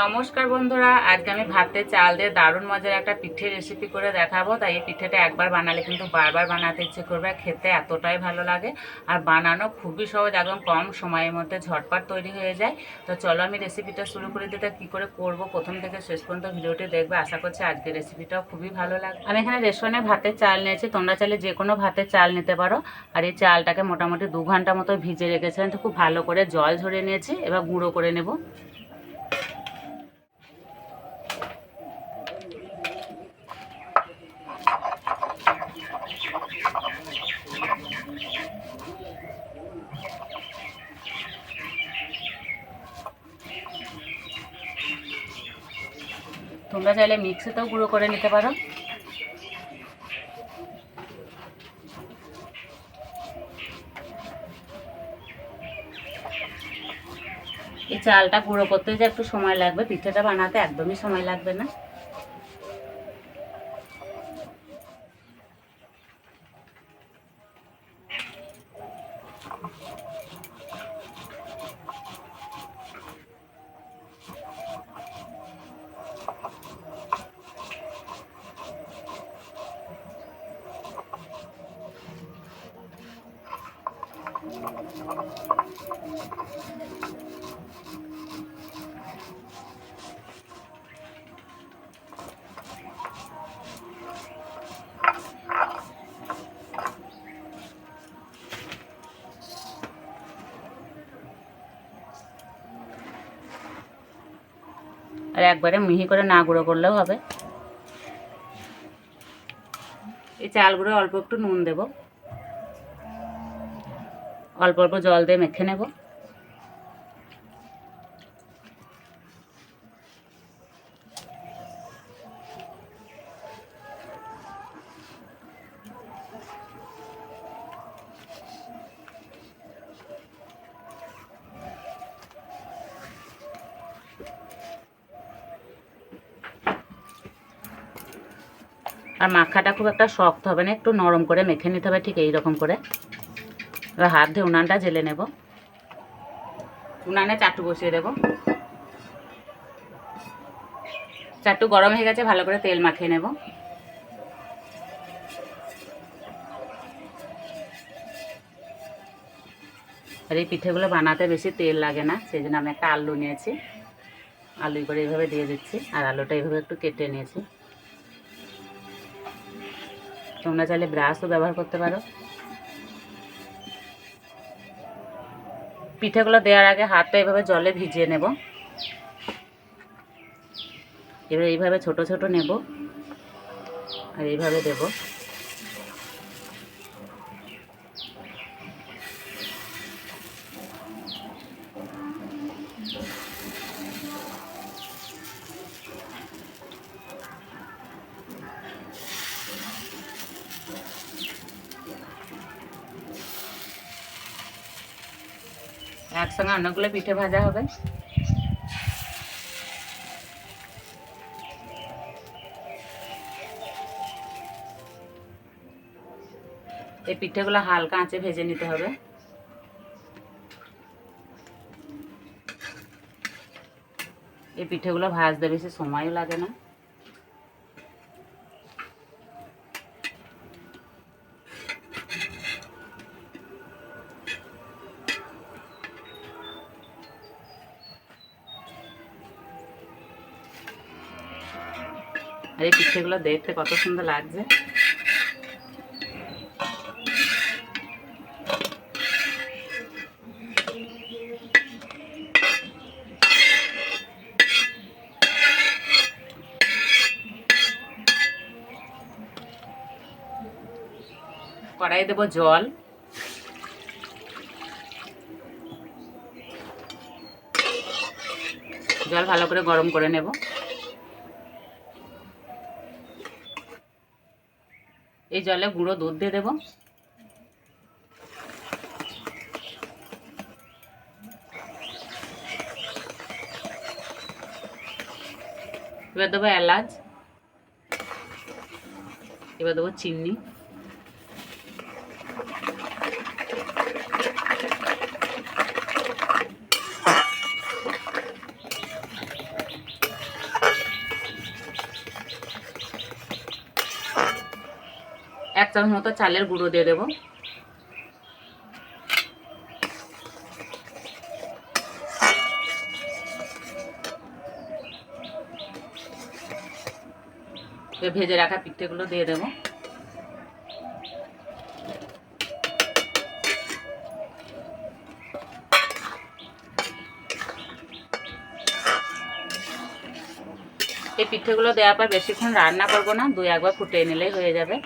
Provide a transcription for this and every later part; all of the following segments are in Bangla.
নমস্কার বন্ধুরা, আজকে আমি ভাতে চাল দিয়ে দারুণ মজার একটা পিঠে রেসিপি করে দেখাবো, তাই এই পিঠেটা একবার বানালে কিন্তু বারবার বানাতে ইচ্ছে করবে খেতে এতটাই ভালো লাগে। আর বানানো খুবই সহজ, একদম কম সময়ের মধ্যে ঝটপট তৈরি হয়ে যায়। তো চলো আমি রেসিপিটা শুরু করে দিতে কী করে করব, প্রথম থেকে শেষ পর্যন্ত ভিডিওটি দেখবে, আশা করছি আজকের রেসিপিটাও খুবই ভালো লাগবে। আমি এখানে রেশনে ভাতের চাল নিয়েছি, তোমরা চাইলে যে কোনো ভাতের চাল নিতে পারো। আর এই চালটাকে মোটামুটি দু ঘণ্টা মতো ভিজে রেখেছিলাম, তো খুব ভালো করে জল ঝরে নিয়েছি, এবার গুঁড়ো করে নেব। তোমরা চাইলে মিক্সিতেও গুঁড়ো করে নিতে পারো। এই চালটা গুঁড়ো করতে যে একটু সময় লাগবে, পিঠেটা বানাতে একদমই সময় লাগবে না। আর একবারে মিহি করে না গুঁড়ো করলেও হবে। এই চালগুলো অল্প একটু নুন দেব। অল্প অল্প জল দিয়ে মেখে নেব। আর মাখাটা খুব একটা শক্ত হবে না, একটু নরম করে মেখে নিতে হবে ঠিক এই রকম করে। এবার হাত দিয়ে উনানটা জেলে নেব। উনানে চাটু বসিয়ে দেব। চাটু গরম হয়ে গেছে, ভালো করে তেল মাখিয়ে নেব। আর এই পিঠেগুলো বানাতে বেশি তেল লাগে না, সেই জন্য আমি একটা আলু নিয়েছি। আলু করে এইভাবে দিয়ে দিচ্ছি, আর আলুটা এইভাবে একটু কেটে নিয়েছি। তোমরা চাইলে ব্রাশও ব্যবহার করতে পারো। পিঠেগুলো দেওয়ার আগে হাতটা এইভাবে জলে ভিজিয়ে নেব। এবার এইভাবে ছোট ছোট নেব আর এইভাবে দেব। একসঙ্গে অনেকগুলো পিঠে ভাজা হবে। এই পিঠেগুলো হালকা আঁচে ভেজে নিতে হবে। এই পিঠেগুলো ভাজতে বেশি সময়ও লাগে না। আর এই পিঠেগুলো দেখতে কত সুন্দর লাগছে। কড়াই দেবো জল। জল ভালো করে গরম করে নেব। এই জলে গুঁড়ো দুধ দিয়ে দেবো। এবার দেবো এলাচ এবার দেবো চিনি। চামচ মতো চালের গুঁড়ো দিয়ে দেবো। ভেজে রাখা পিঠেগুলো দিয়ে দেবো। এই পিঠেগুলো দেওয়ার পর বেশিক্ষণ রান্না করব না দুই একবার ফুটিয়ে নিলেই হয়ে যাবে।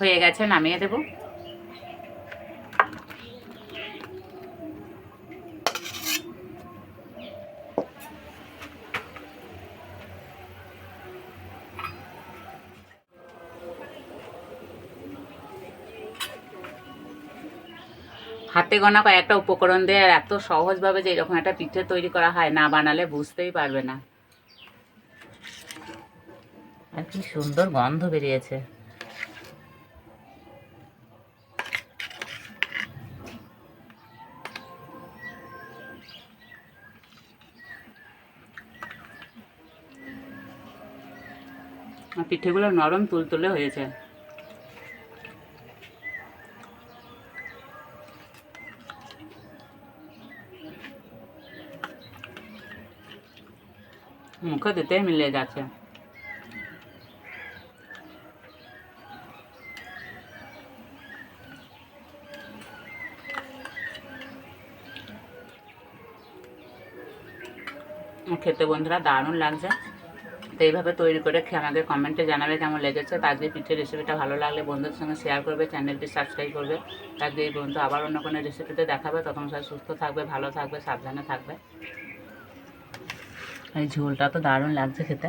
হয়ে গেছে, নামিয়ে দেবো। হাতে গোনা কয়েকটা উপকরণ দিয়ে আর এত সহজভাবে যে এরকম একটা পিঠে তৈরি করা হয়, না বানালে বুঝতেই পারবে না। আর কি সুন্দর গন্ধ বেরিয়েছে। পিঠেগুলো নরম তুলতুলে হয়েছে। মুখে দিতেই মিলে যাচ্ছে। খেতে বন্ধুরা দারুণ লাগছে। তো এইভাবে তৈরি করে খেয়ে আমাদের কমেন্টে জানাবে কেমন লেগেছে। তার দিয়ে পিঠের রেসিপিটা ভালো লাগলে বন্ধুদের সঙ্গে শেয়ার করবে চ্যানেলটি সাবস্ক্রাইব করবে। তার এই বন্ধু আবার অন্য কোনো রেসিপিতে দেখাবে। তখন সবাই সুস্থ থাকবে, ভালো থাকবে, সাবধানে থাকবে। এই ঝোলটা তো দারুণ লাগছে খেতে।